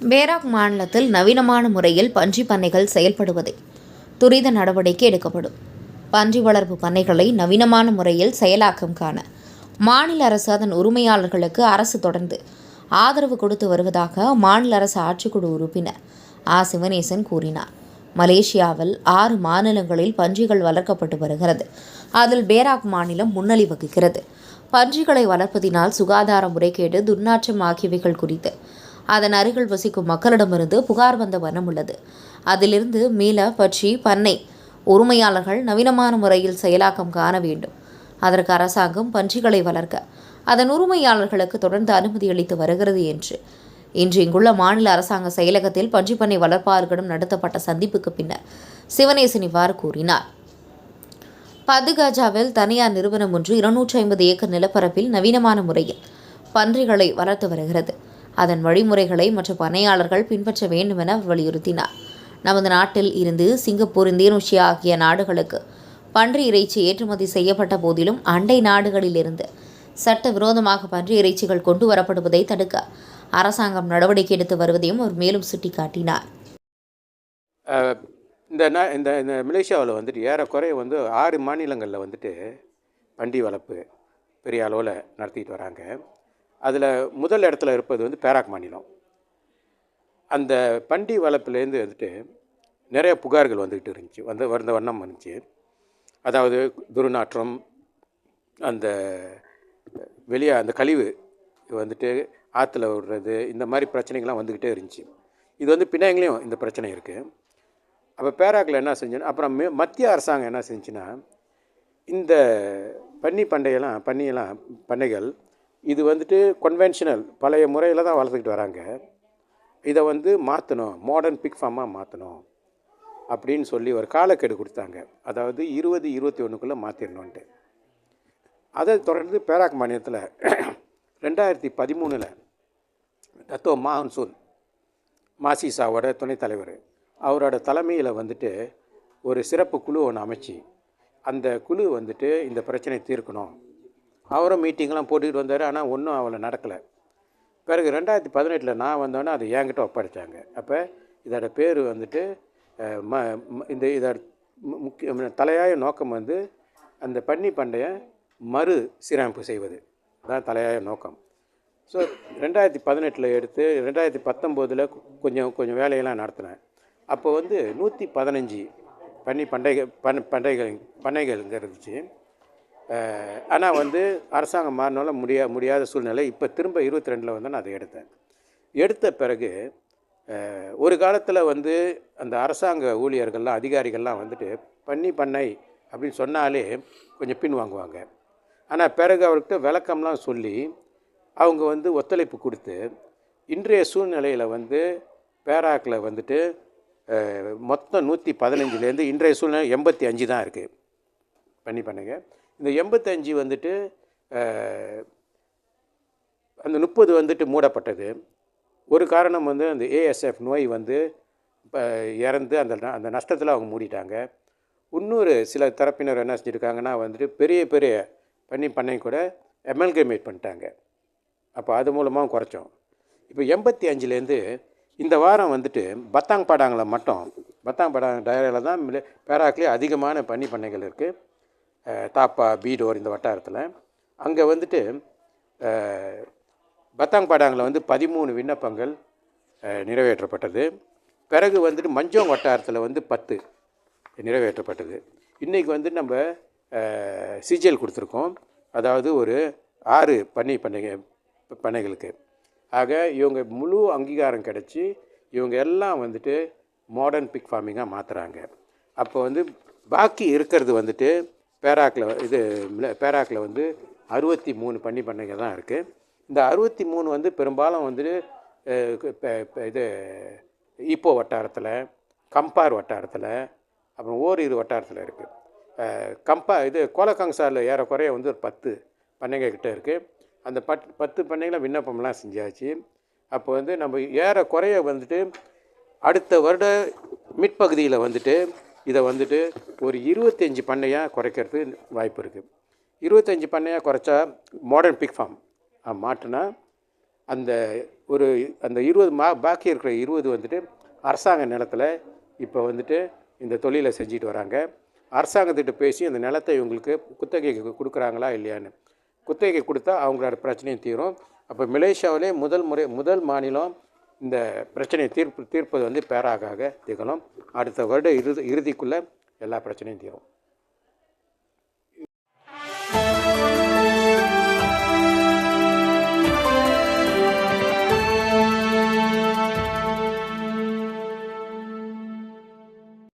Perak மாநிலத்தில் நவீனமான முறையில் பன்றி பண்ணைகள் செயல்படுவதை துரித நடவடிக்கை எடுக்கப்படும். பன்றி வளர்ப்பு பண்ணைகளை நவீனமான முறையில் செயலாக்கம் காண மாநில அரசு அதன் உரிமையாளர்களுக்கு அரசு தொடர்ந்து ஆதரவு கொடுத்து வருவதாக மாநில அரசு ஆட்சிக்குழு உறுப்பினர் ஆ. சிவனேசன் கூறினார். மலேசியாவில் ஆறு மாநிலங்களில் பன்றிகள் வளர்க்கப்பட்டு வருகிறது. அதில் பேராக் மாநிலம் முன்னணி வகிக்கிறது. பன்றிகளை வளர்ப்பதினால் சுகாதார முறைகேடு துர்நாற்றம் ஆகியவைகள் குறித்து அதன் அருகில் வசிக்கும் மக்களிடமிருந்து புகார் வந்த வண்ணம் உள்ளது. அதிலிருந்து மீள பற்றி பண்ணை உரிமையாளர்கள் நவீனமான முறையில் செயலாக்கம் காண வேண்டும். அதற்கு அரசாங்கம் பன்றிகளை வளர்க்க அதன் உரிமையாளர்களுக்கு தொடர்ந்து அனுமதி அளித்து வருகிறது என்று. இன்று இங்குள்ள மாநில அரசாங்க செயலகத்தில் பன்றிப்பண்ணை வளர்ப்பாளர்களிடம் நடத்தப்பட்ட சந்திப்புக்கு பின்னர் சிவனேசன் இவ்வாறு கூறினார். பதுகாஜாவில் தனியார் நிறுவனம் ஒன்று இருநூற்றி ஐம்பது ஏக்கர் நிலப்பரப்பில் நவீனமான முறையில் பன்றிகளை வளர்த்து வருகிறது. அதன் வழிமுறைகளை மற்ற பணியாளர்கள் பின்பற்ற வேண்டும் என வலியுறுத்தினார். நமது நாட்டில் இருந்து சிங்கப்பூர் இந்தோனேஷியா ஆகிய நாடுகளுக்கு பன்றி இறைச்சி ஏற்றுமதி செய்யப்பட்ட போதிலும் அண்டை நாடுகளிலிருந்து சட்ட விரோதமாக பன்றி இறைச்சிகள் கொண்டு வரப்படுவதை தடுக்க அரசாங்கம் நடவடிக்கை எடுத்து வருவதையும் அவர் மேலும் சுட்டிக்காட்டினார். இந்த இந்த இந்த மலேசியாவில் வந்துட்டு ஏறக்குறைய வந்து ஆறு மாநிலங்களில் வந்துட்டு பண்டி வளர்ப்பு பெரிய அளவில் நடத்திட்டு வராங்க. அதில் முதல் இடத்துல இருப்பது வந்து பேராக் மாநிலம். அந்த பண்டி வளர்ப்புலேருந்து வந்துட்டு நிறைய புகார்கள் வந்துக்கிட்டு இருந்துச்சு. வந்து வந்த வண்ணம் வந்துச்சு. அதாவது துர்நாற்றம் அந்த வெளியே அந்த கழிவு வந்துட்டு ஆற்றுல விடுறது இந்த மாதிரி பிரச்சனைகள்லாம் வந்துக்கிட்டே இருந்துச்சு. இது வந்து பின்னாங்களையும் இந்த பிரச்சனை இருக்குது அப்போ பேராக்கில் என்ன செஞ்சோன்னா அப்புறம் மத்திய அரசாங்கம் என்ன செஞ்சுன்னா இந்த பன்னி பண்டையெல்லாம் பன்னியெல்லாம் பண்ணைகள் இது வந்துட்டு கன்வென்ஷனல் பழைய முறையில் தான் வளர்த்துக்கிட்டு வராங்க. இதை வந்து மாற்றணும் மாடர்ன் பிக் ஃபார்மாக மாற்றணும் அப்படின்னு சொல்லி ஒரு காலக்கெடு கொடுத்தாங்க. அதாவது இருபது இருபத்தி ஒன்றுக்குள்ளே மாற்றிடணுன்ட்டு அதை தொடர்ந்து பேராக் மாநிலத்தில் ரெண்டாயிரத்தி பதிமூணில் தத்தோ மான்சூன் மாசிசாவோட துணைத் தலைவர் அவரோட தலைமையில் வந்துட்டு ஒரு சிறப்பு குழு ஒன்று அமைச்சு அந்த குழு வந்துட்டு இந்த பிரச்சனையை தீர்க்கணும். அவரும் மீட்டிங்லாம் போட்டுக்கிட்டு வந்தார் ஆனால் ஒன்றும் அவளை நடக்கலை. பிறகு ரெண்டாயிரத்தி பதினெட்டில் நான் வந்தோன்னே அதை என்கிட்ட ஒப்படைச்சாங்க. அப்போ இதோட பேர் வந்துட்டு ம இந்த இதோட முக்கிய தலையாய நோக்கம் வந்து அந்த பன்னி பண்டைய மறு சீரமைப்பு செய்வது. அதான் தலையாய நோக்கம். ஸோ ரெண்டாயிரத்தி பதினெட்டில் எடுத்து ரெண்டாயிரத்தி பத்தொம்போதில் கொஞ்சம் கொஞ்சம் வேலையெல்லாம் நடத்தினேன். அப்போ வந்து நூற்றி பதினஞ்சு பன்னி பண்டைகள் பண் பண்டைகள் பண்ணைகள்ங்க இருந்துச்சு. ஆனால் வந்து அரசாங்கம் மாறினால முடியா முடியாத சூழ்நிலை. இப்போ திரும்ப இருபத்தி ரெண்டில் வந்து நான் அதை எடுத்தேன். எடுத்த பிறகு ஒரு காலத்தில் வந்து அந்த அரசாங்க ஊழியர்கள்லாம் அதிகாரிகள்லாம் வந்துட்டு பண்ணி பண்ணை அப்படின்னு சொன்னாலே கொஞ்சம் பின் வாங்குவாங்க. ஆனால் பிறகு அவர்கிட்ட விளக்கம்லாம் சொல்லி அவங்க வந்து ஒத்துழைப்பு கொடுத்து இன்றைய சூழ்நிலையில் வந்து பேராக்கில் வந்துட்டு மொத்தம் நூற்றி பதினஞ்சுலேருந்து இன்றைய சூழ்நிலை எண்பத்தி அஞ்சு தான் இருக்குது பண்ணி பண்ணுங்கள் இந்த எண்பத்தஞ்சு வந்துட்டு அந்த முப்பது வந்துட்டு மூடப்பட்டது. ஒரு காரணம் வந்து அந்த ஏஎஸ்எஃப் நோய் வந்து இப்போ இறந்து அந்த ந- அந்த நஷ்டத்தில் அவங்க மூடிட்டாங்க. இன்னொரு சில தரப்பினர் என்ன செஞ்சுருக்காங்கன்னா வந்துட்டு பெரிய பெரிய பண்ணி பண்ணை கூட எமல்கமேட் பண்ணிட்டாங்க. அப்போ அது மூலமாக குறைச்சோம். இப்போ எண்பத்தி அஞ்சுலேருந்து இந்த வாரம் வந்துட்டு பத்தாங் பாடாங்களை மட்டும் பத்தாங் பாடாங் டயரில் தான் மில- பேராக்லேயே அதிகமான பண்ணி பண்ணைகள் இருக்குது தாப்பா பீடோர் இந்த வட்டாரத்தில். அங்கே வந்துட்டு அஹ், பத்தாங் பாடாங்கில் வந்து பதிமூணு விண்ணப்பங்கள் நிறைவேற்றப்பட்டது. பிறகு வந்துட்டு மஞ்சோங் வட்டாரத்தில் வந்து பத்து நிறைவேற்றப்பட்டது. இன்றைக்கி வந்து நம்ம சிஜிஎல் கொடுத்துருக்கோம். அதாவது ஒரு ஆறு பண்ணை பண்ணைங்க பண்ணைகளுக்கு. ஆக இவங்க முழு அங்கீகாரம் கிடச்சி இவங்க எல்லாம் வந்துட்டு மாடர்ன் பிக் ஃபார்மிங்காக மாற்றுறாங்க அப்போ வந்து பாக்கி இருக்கிறது வந்துட்டு பேராக்கில் இது பேராக்கில் வந்து அறுபத்தி மூணு பண்ணி பண்ணைங்க தான் இருக்குது இந்த அறுபத்தி மூணு வந்து பெரும்பாலும் வந்துட்டு இது ஈப்போ வட்டாரத்தில் கம்பார் வட்டாரத்தில் அப்புறம் ஓரிரு வட்டாரத்தில் இருக்குது கம்பா இது கோலக்கங்சாரில் ஏறக்குறைய வந்து ஒரு பத்து பண்ணைங்க கிட்ட இருக்குது அந்த பத் பத்து பண்ணைகளை விண்ணப்பம்லாம் செஞ்சாச்சு. அப்போ வந்து நம்ம ஏறக்குறைய வந்துட்டு அடுத்த வருட மிட்பகுதியில் வந்துட்டு இதை வந்துட்டு ஒரு இருபத்தஞ்சி பண்ணையாக குறைக்கிறது வாய்ப்பு இருக்குது இருபத்தஞ்சி பண்ணையாக குறைச்சா மாடர்ன் பிக் ஃபார்ம் மாற்றினா அந்த ஒரு அந்த இருபது மா பாக்கி இருக்கிற இருபது வந்துட்டு அரசாங்க நிலத்தில் இப்போ வந்துட்டு இந்த தொழிலை செஞ்சுட்டு வராங்க. அரசாங்கத்திட்ட பேசி அந்த நிலத்தை இவங்களுக்கு குத்தகைக்கு கொடுக்குறாங்களா இல்லையான்னு. குத்தகை கொடுத்தா அவங்களோட பிரச்சனையும் தீரும். அப்போ மலேசியாவிலே முதல் முறை முதல் மாநிலம் இந்த பிரச்சனையை தீர்ப்பு தீர்ப்பது வந்து பேராக திகழும். அடுத்த வருட இறுதி இறுதிக்குள்ளே எல்லா பிரச்சனையும் தீரும்.